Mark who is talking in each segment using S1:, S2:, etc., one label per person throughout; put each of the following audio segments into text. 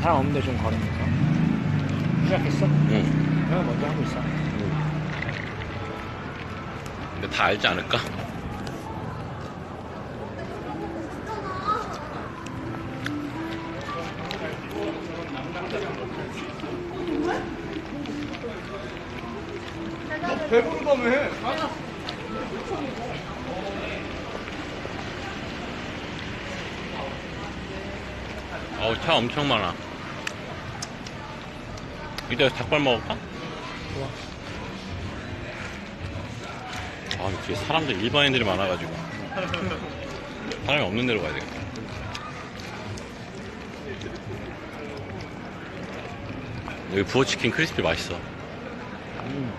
S1: 사람 없는데 좀 걸으면서. 시작했어?
S2: 응.
S1: 내가 먼저 하고 있어.
S2: 근데 다 알지 않을까?
S3: 배부르다며.
S2: 어우, 차 엄청 많아. 이따 닭발 먹을까?
S1: 좋아.
S2: 아, 뒤에 사람들 일반인들이 많아가지고. 사람이 없는 데로 가야 되겠다. 여기 부어치킨 크리스피 맛있어.
S1: 음.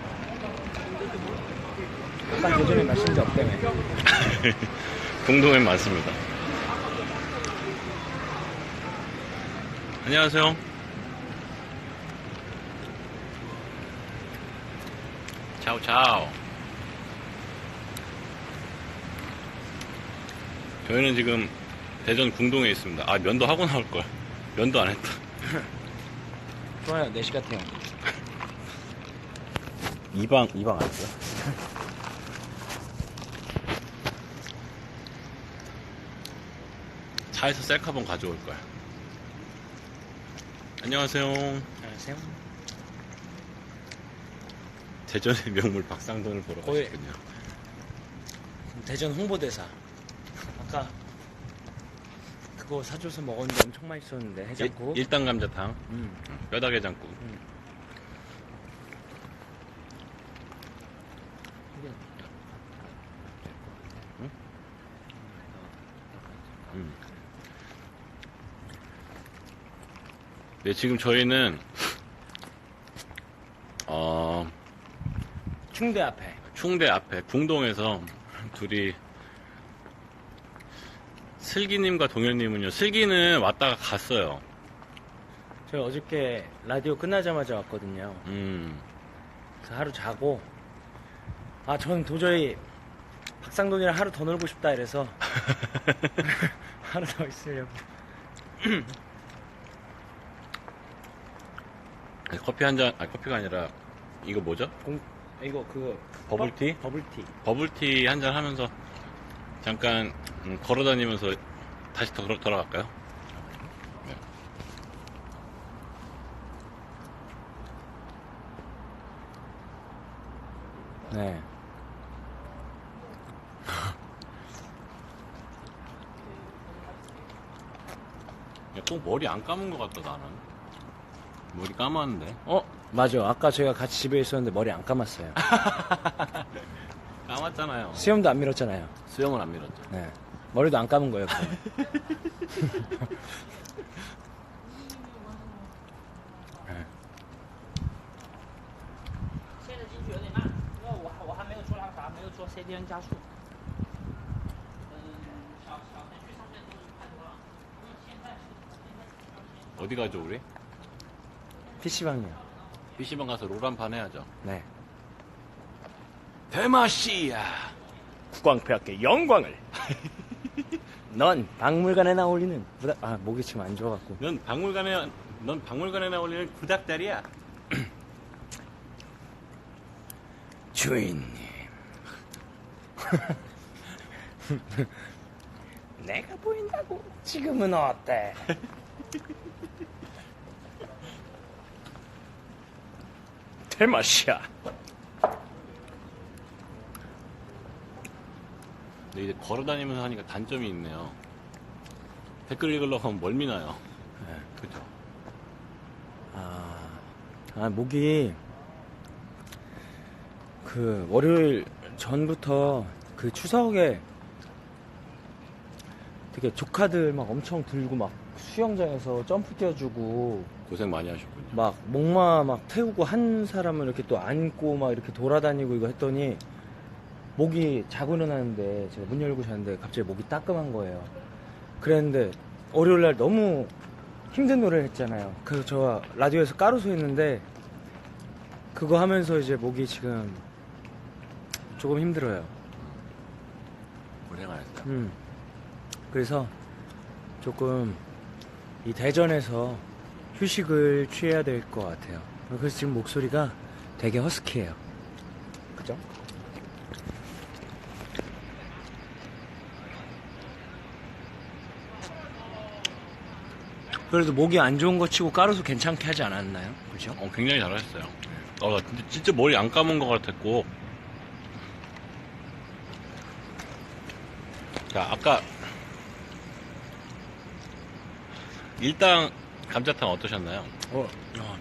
S1: 약간 대전에 맛있는 데 없다며.
S2: 공동엔 많습니다. 안녕하세요. 차오 차오. 저희는 지금 대전 궁동에 있습니다. 아 면도 하고 나올 걸. 면도 안 했다.
S1: 좋아요. 4시 같아요.
S2: 이방 이방 아니고요? 차에서 셀카봉 가져올 거야. 안녕하세요.
S1: 안녕하세요.
S2: 대전의 명물 박상돈을 보러
S1: 거의-
S2: 가셨군요.
S1: 대전 홍보대사. 아까 그거 사줘서 먹었는데 엄청 맛있었는데 해장국.
S2: 일, 단 감자탕,
S1: 음.
S2: 뼈다게장국. 음. 네, 지금 저희는 어,
S1: 충대 앞에.
S2: 충대 앞에 궁동에서 둘이 슬기님과 동현님은요. 슬기는 왔다가 갔어요.
S1: 저희 어저께 라디오 끝나자마자 왔거든요.
S2: 음,
S1: 그래서 하루 자고 아 저는 도저히 박상돈이랑 하루 더 놀고 싶다 이래서 하루 더 있으려고
S2: 커피 한 잔, 아 커피가 아니라 이거 뭐죠?
S1: 공 이거 그거
S2: 버블티?
S1: 버- 버블티
S2: 버블티 한 잔 하면서 잠깐 음, 걸어다니면서 다시 더 돌아갈까요? 네.
S1: 네
S2: 야, 꼭 머리 안 감은 것 같다 나는. 머리 감았는데.
S1: 어? 맞아 아까 저희가 같이 집에 있었는데 머리 안 감았어요
S2: 감았잖아요.
S1: 수염도 안 밀었잖아요
S2: 수영은 안 밀었죠.
S1: 네 머리도 안 감은 거예요 그럼.
S4: 现在进去有点慢，因为我还我还没有做那个啥，没有做 CDN 加速。嗯，小小程序上面都是看多了，因为现在是现在是要先
S2: 어디 가죠 우리?
S1: PC방이요
S2: PC방 가서 롤 한 판 해야죠.
S1: 네
S2: 대마시야.
S1: 국광패학교 영광을 넌 박물관에 나 올리는 부다... 아 목이 지금 안 좋아갖고
S2: 넌 박물관에 넌 박물관에 나올리는 구닥다리야.
S1: 주인님. 내가 보인다고. 지금은 어때? 대맛이야.
S2: 근데 이제 걸어다니면서 하니까 단점이 있네요. 댓글 읽으려고 하면 멀미 나요.
S1: 네.
S2: 그죠?
S1: 아, 아 목이 그 월요일 전부터 그 추석에 되게 조카들 막 엄청 들고 막 수영장에서 점프 뛰어주고
S2: 고생 많이 하셨군요.
S1: 막 목마 막 태우고 한 사람을 이렇게 또 안고 막 이렇게 돌아다니고 이거 했더니 목이 자고 일어나는데 제가 문 열고 자는데 갑자기 목이 따끔한 거예요. 그랬는데 월요일 날 너무 힘든 노래를 했잖아요. 그래서 저 라디오에서 까루소 했는데 그거 하면서 이제 목이 지금 조금 힘들어요.
S2: 고생 안 했어요.
S1: 음. 그래서 조금 이 대전에서 휴식을 취해야 될 것 같아요. 그래서 지금 목소리가 되게 허스키해요. 그죠? 그래도 목이 안 좋은 거 치고 까루수 괜찮게 하지 않았나요? 그죠?
S2: 어, 굉장히 잘하셨어요. 어, 나 진짜, 진짜 머리 안 감은 것 같았고. 자, 아까. 일단, 감자탕 어떠셨나요?
S1: 어, 어,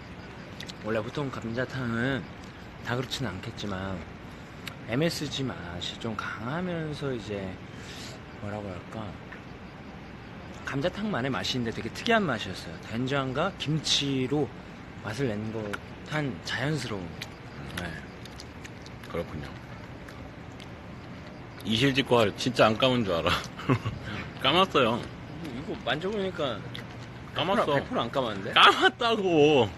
S1: 원래 보통 감자탕은 다 그렇진 않겠지만 MSG 맛이 좀 강하면서 이제 뭐라고 할까 감자탕만의 있는데 되게 특이한 맛이었어요. 된장과 김치로 맛을 낸 것한 자연스러운. 네.
S2: 그렇군요. 이실직 거 진짜 안 감은 줄 알아. 감았어요.
S1: 이거 만져보니까
S2: 감았어.
S1: 100%안 감았는데?
S2: 까맣다고.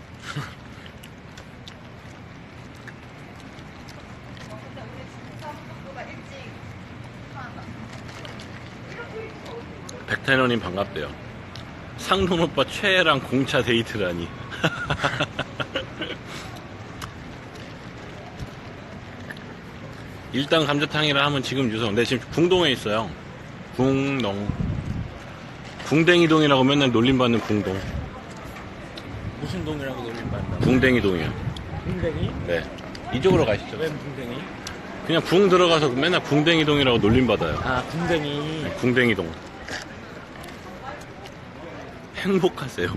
S2: 백태너님 반갑대요. 상돈 오빠 최애랑 공차 데이트라니. 일단 감자탕이라 하면 지금 유성. 네, 지금 궁동에 있어요. 궁동. 궁댕이동이라고 맨날 놀림받는 궁동.
S1: 무슨 동이라고 놀림받나?
S2: 붕댕이동이요.
S1: 붕댕이?
S2: 네. 이쪽으로 가시죠.
S1: 왜 붕댕이?
S2: 그냥 붕 들어가서 맨날 붕댕이동이라고 놀림받아요.
S1: 아, 붕댕이.
S2: 붕댕이동. 행복하세요.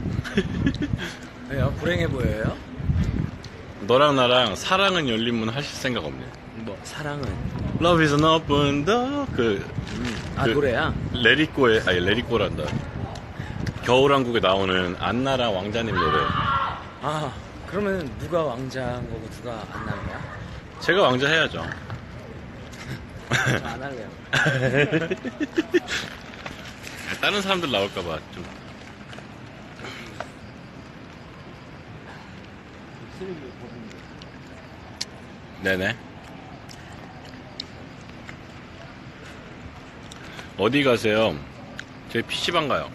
S1: 왜요? 불행해 보여요?
S2: 너랑 나랑 사랑은 열린 문 하실 생각 없네요.
S1: 뭐, 사랑은.
S2: Love is an open door. 그,
S1: 아,
S2: 그-
S1: 노래야?
S2: 레리꼬에, 아니, 레리꼬란다. 겨울왕국에 나오는 안나라 왕자님 노래.
S1: 아, 그러면 누가 왕자인 거고 누가 안 나는 거야?
S2: 제가 왕자 해야죠.
S1: 저 안 할래요.
S2: 다른 사람들 나올까봐 좀. 네네. 어디 가세요? 저희 PC방 가요.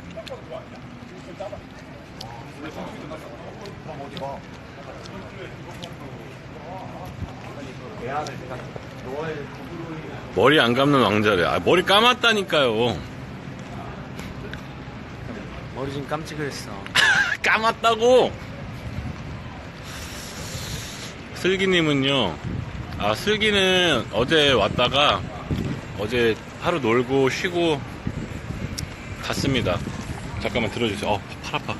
S2: 머리 안 감는 왕자래. 아, 머리 감았다니까요.
S1: 머리 좀 깜찍했어.
S2: 까맣다고! 슬기님은요, 아, 슬기는 어제 왔다가 어제 하루 놀고 쉬고 갔습니다. 잠깐만 들어주세요. 어, 팔 아파.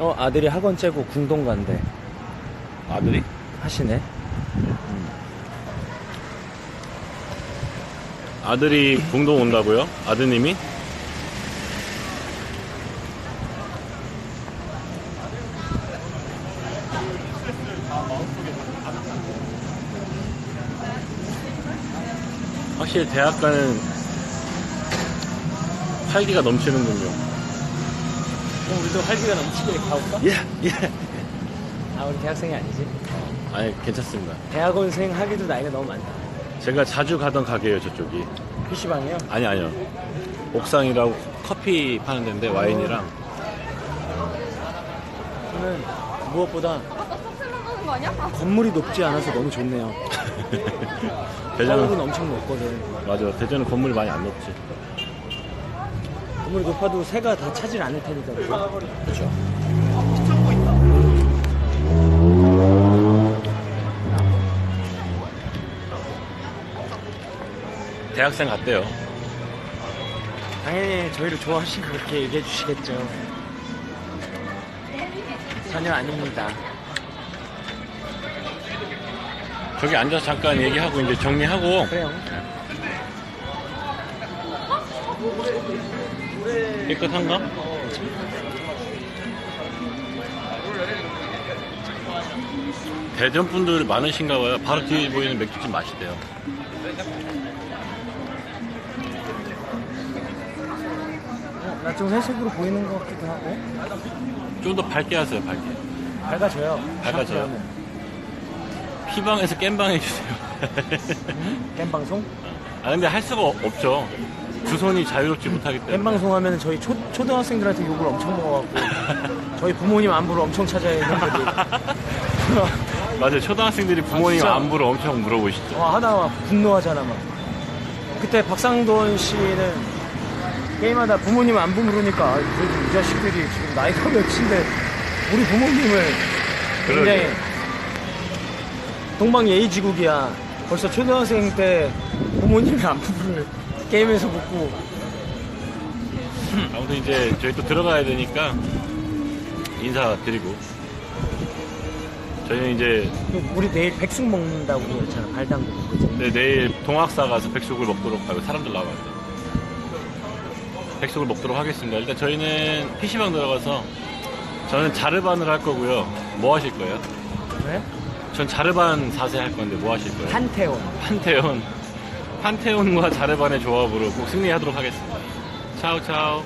S1: 어, 아들이 학원 째고 궁동 간대.
S2: 아들이?
S1: 하시네.
S2: 아들이 공동 온다고요? 아드님이? 확실히 대학 가는 활기가 넘치는군요.
S1: 그럼 우리도 활기가 넘치게 가볼까?
S2: 예, 예.
S1: 아, 우리 대학생이 아니지?
S2: 아니, 괜찮습니다.
S1: 대학원생 하기도 나이가 너무 많다.
S2: 제가 자주 가던 가게예요, 저쪽이.
S1: PC방이요?
S2: 아니, 아니요. 옥상이라고 커피 파는 데인데, 와인이랑.
S1: 저는 무엇보다?
S3: 아,
S1: 건물이 높지 않아서 너무 좋네요.
S2: 대전은,
S1: 서울은 엄청 높거든.
S2: 맞아. 대전은 건물이 많이 안 높지.
S1: 건물이 높아도 새가 다 차질 않을 테니까. 그죠?
S2: 그렇죠. 대학생 같대요.
S1: 당연히 저희를 좋아하시고 그렇게 얘기해 주시겠죠. 전혀 아닙니다.
S2: 저기 앉아서 잠깐 얘기하고 이제 정리하고
S1: 그래요.
S2: 깨끗한가? 대전 분들 많으신가 봐요. 바로 뒤에 보이는 맥주집 맛있대요.
S1: 어, 나좀 회색으로 보이는 것 같기도 하고.
S2: 좀 더 밝게 하세요, 밝게.
S1: 밝아져요.
S2: 밝아져요?
S1: 샴푸하면.
S2: 피방에서 깸방 해주세요.
S1: 음? 겜 방송?
S2: 아 근데 할 수가 없- 없죠. 두 손이 자유롭지 못하기 때문에.
S1: 겜 방송 하면 저희 초, 초등학생들한테 욕을 엄청 먹어갖고 저희 부모님 안부를 엄청 찾아야 했는데
S2: 맞아요. 초등학생들이 부모님
S1: 진짜.
S2: 안부를 엄청 물어보시죠.
S1: 와, 하다가 막 분노하잖아 막 그때 박상돈 씨는 게임하다 부모님 안부 물으니까 아, 그래도 이 자식들이 지금 나이가 몇인데 우리 부모님을 굉장히 동방예의지국이야 벌써 초등학생 때 부모님의 안부를 게임에서 묻고
S2: 아무튼 이제 저희 또 들어가야 되니까 인사드리고 저희는 이제
S1: 우리 내일 백숙 먹는다고 그랬잖아 발당고 그지?
S2: 네, 내일 동학사 가서 백숙을 먹도록 하고 사람들 나와야 돼. 백숙을 먹도록 하겠습니다. 일단 저희는 PC방 들어가서 저는 자르반을 할 거고요. 뭐 하실 거예요?
S1: 네?
S2: 전 자르반 4세 할 건데 뭐 하실 거예요?
S1: 한태원
S2: 판테온. 판테온과 자르반의 조합으로 꼭 승리하도록 하겠습니다. 차오 차오.